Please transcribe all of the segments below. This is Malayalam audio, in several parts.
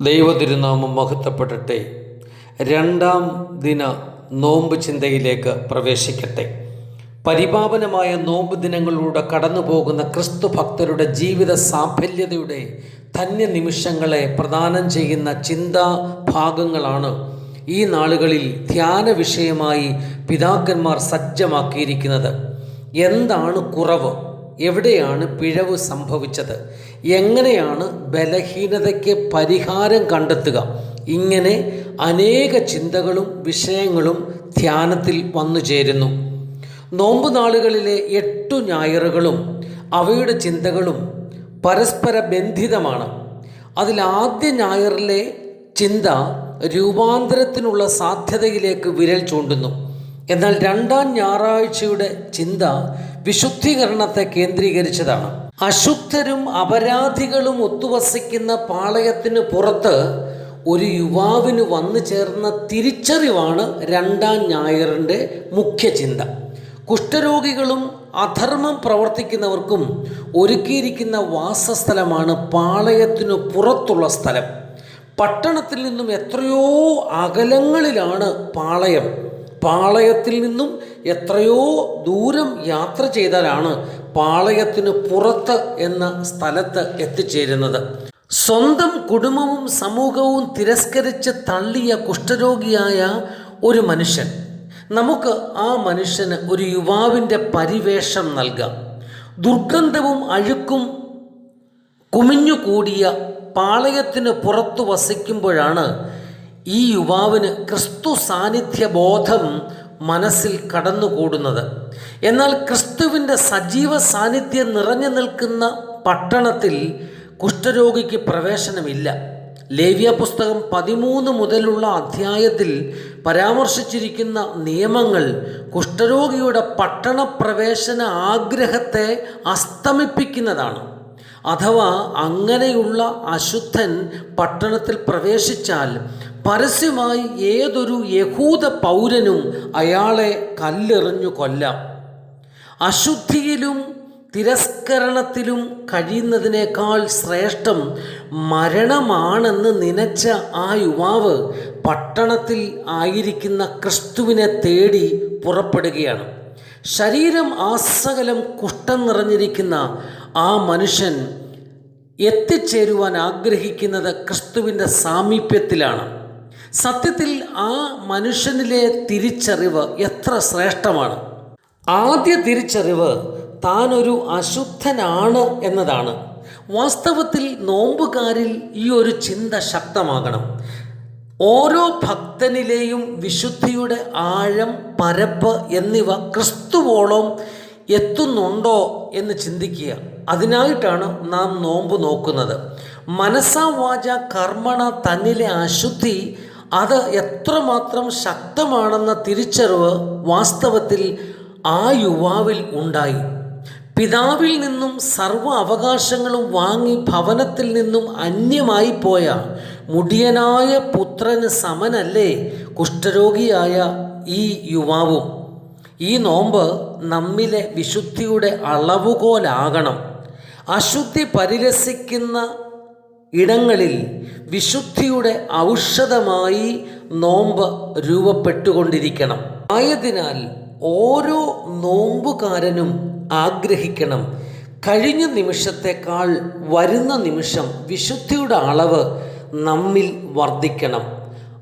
ദൈവതിരുനാമം മഹത്വപ്പെടട്ടെ. രണ്ടാം ദിന നോമ്പ് ചിന്തയിലേക്ക് പ്രവേശിക്കട്ടെ. പരിപാവനമായ നോമ്പ് ദിനങ്ങളിലൂടെ കടന്നു പോകുന്ന ക്രിസ്തു ഭക്തരുടെ ജീവിത സാഫല്യതയുടെ ധന്യ നിമിഷങ്ങളെ പ്രദാനം ചെയ്യുന്ന ചിന്താ ഭാഗങ്ങളാണ് ഈ നാളുകളിൽ ധ്യാന വിഷയമായി പിതാക്കന്മാർ സജ്ജമാക്കിയിരിക്കുന്നത്. എന്താണ് കുറവ്? എവിടെയാണ് പിഴവ് സംഭവിച്ചത്? എങ്ങനെയാണ് ബലഹീനതയ്ക്ക് പരിഹാരം കണ്ടെത്തുക? ഇങ്ങനെ അനേക ചിന്തകളും വിഷയങ്ങളും ധ്യാനത്തിൽ വന്നു ചേരുന്നു. നോമ്പ് നാളുകളിലെ എട്ടു ഞായറുകളും അവയുടെ ചിന്തകളും പരസ്പര ബന്ധിതമാണ്. അതിൽ ആദ്യ ഞായറിലെ ചിന്ത രൂപാന്തരത്തിനുള്ള സാധ്യതയിലേക്ക് വിരൽ ചൂണ്ടുന്നു. എന്നാൽ രണ്ടാം ഞായറാഴ്ചയുടെ ചിന്ത വിശുദ്ധീകരണത്തെ കേന്ദ്രീകരിച്ചതാണ്. അശുദ്ധരും അപരാധികളും ഒത്തുവസിക്കുന്ന പാളയത്തിന് പുറത്ത് ഒരു യുവാവിന് വന്നു ചേർന്ന തിരിച്ചറിവാണ് രണ്ടാം ഞായറിന്റെ മുഖ്യ ചിന്ത കുഷ്ഠരോഗികളും അധർമ്മം പ്രവർത്തിക്കുന്നവർക്കും ഒരുക്കിയിരിക്കുന്ന വാസസ്ഥലമാണ് പാളയത്തിനു പുറത്തുള്ള സ്ഥലം. പട്ടണത്തിൽ നിന്നും എത്രയോ അകലങ്ങളിലാണ് പാളയം. പാളയത്തിൽ നിന്നും എത്രയോ ദൂരം യാത്ര ചെയ്താലാണ് പാളയത്തിന് പുറത്ത് എന്ന സ്ഥലത്ത് എത്തിച്ചേരുന്നത്. സ്വന്തം കുടുംബവും സമൂഹവും തിരസ്കരിച്ച് തള്ളിയ കുഷ്ഠരോഗിയായ ഒരു മനുഷ്യൻ. നമുക്ക് ആ മനുഷ്യന് ഒരു യുവാവിന്റെ പരിവേഷം നൽകാം. ദുർഗന്ധവും അഴുക്കും കുമിഞ്ഞുകൂടിയ പാളയത്തിന് പുറത്തു വസിക്കുമ്പോഴാണ് ഈ യുവാവിന് ക്രിസ്തു സാന്നിധ്യ ബോധം മനസ്സിൽ കടന്നുകൂടുന്നത്. എന്നാൽ ക്രിസ്തുവിന്റെ സജീവ സാന്നിധ്യം നിറഞ്ഞു നിൽക്കുന്ന പട്ടണത്തിൽ കുഷ്ഠരോഗിക്ക് പ്രവേശനമില്ല. ലേവ്യ പുസ്തകം പതിമൂന്ന് മുതലുള്ള അധ്യായത്തിൽ പരാമർശിച്ചിരിക്കുന്ന നിയമങ്ങൾ കുഷ്ഠരോഗിയുടെ പട്ടണപ്രവേശന ആഗ്രഹത്തെ അസ്തമിപ്പിക്കുന്നതാണ്. അഥവാ അങ്ങനെയുള്ള അശുദ്ധൻ പട്ടണത്തിൽ പ്രവേശിച്ചാൽ പരസ്യമായി ഏതൊരു യഹൂദ പൗരനും അയാളെ കല്ലെറിഞ്ഞു കൊല്ലാം. അശുദ്ധിയിലും തിരസ്കരണത്തിലും കഴിയുന്നതിനേക്കാൾ ശ്രേഷ്ഠം മരണമാണെന്ന് നനച്ച ആ യുവാവ് പട്ടണത്തിൽ ആയിരിക്കുന്ന ക്രിസ്തുവിനെ തേടി പുറപ്പെടുകയാണ്. ശരീരം ആസകലം കുഷ്ഠം നിറഞ്ഞിരിക്കുന്ന ആ മനുഷ്യൻ എത്തിച്ചേരുവാൻ ആഗ്രഹിക്കുന്നത് ക്രിസ്തുവിന്റെ സാമീപ്യത്തിലാണ്. സത്യത്തിൽ ആ മനുഷ്യനിലെ തിരിച്ചറിവ് എത്ര ശ്രേഷ്ഠമാണ്? ആദ്യ തിരിച്ചറിവ് താനൊരു അശുദ്ധനാണ് എന്നതാണ്. വാസ്തവത്തിൽ നോമ്പുകാരിൽ ഈ ഒരു ചിന്ത ശക്തമാകണം. ഓരോ ഭക്തനിലെയും വിശുദ്ധിയുടെ ആഴം പരപ്പ് എന്നിവ ക്രിസ്തുവോളം എത്തുന്നുണ്ടോ എന്ന് ചിന്തിക്കുക. അതിനായിട്ടാണ് നാം നോമ്പ് നോക്കുന്നത്. മനസ്സാ വാച കർമ്മണ തന്നിലെ അശുദ്ധി അത് എത്രമാത്രം ശക്തമാണെന്ന തിരിച്ചറിവ് വാസ്തവത്തിൽ ആ യുവാവിൽ ഉണ്ടായി. പിതാവിൽ നിന്നും സർവ അവകാശങ്ങളും വാങ്ങി ഭവനത്തിൽ നിന്നും അന്യമായി പോയ മുടിയനായ പുത്രന് സമനല്ലേ കുഷ്ഠരോഗിയായ ഈ യുവാവും. ഈ നോമ്പ് നമ്മിലെ വിശുദ്ധിയുടെ അളവുകോലാകണം. അശുദ്ധി പരിരസിക്കുന്ന ഇടങ്ങളിൽ വിശുദ്ധിയുടെ ഔഷധമായി നോമ്പ് രൂപപ്പെട്ടുകൊണ്ടിരിക്കണം. ആയതിനാൽ ഓരോ നോമ്പുകാരനും ആഗ്രഹിക്കണം. കഴിഞ്ഞ നിമിഷത്തെക്കാൾ വരുന്ന നിമിഷം വിശുദ്ധിയുടെ അളവ് നമ്മിൽ വർദ്ധിക്കണം.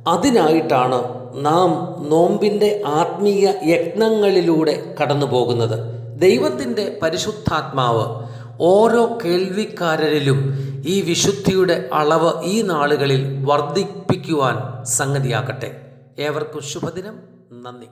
അതിനായിട്ടാണ് നാം നോമ്പിന്റെ ആത്മീയ യജ്ഞങ്ങളിലൂടെ കടന്നു പോകുന്നത് ദൈവത്തിന്റെ പരിശുദ്ധാത്മാവ് ഓരോ കേൾവിക്കാരരിലും ഈ വിശുദ്ധിയുടെ അളവ് ഈ നാളുകളിൽ വർദ്ധിപ്പിക്കുവാൻ സംഗതിയാക്കട്ടെ ഏവർക്കും ശുഭദിനം. നന്ദി.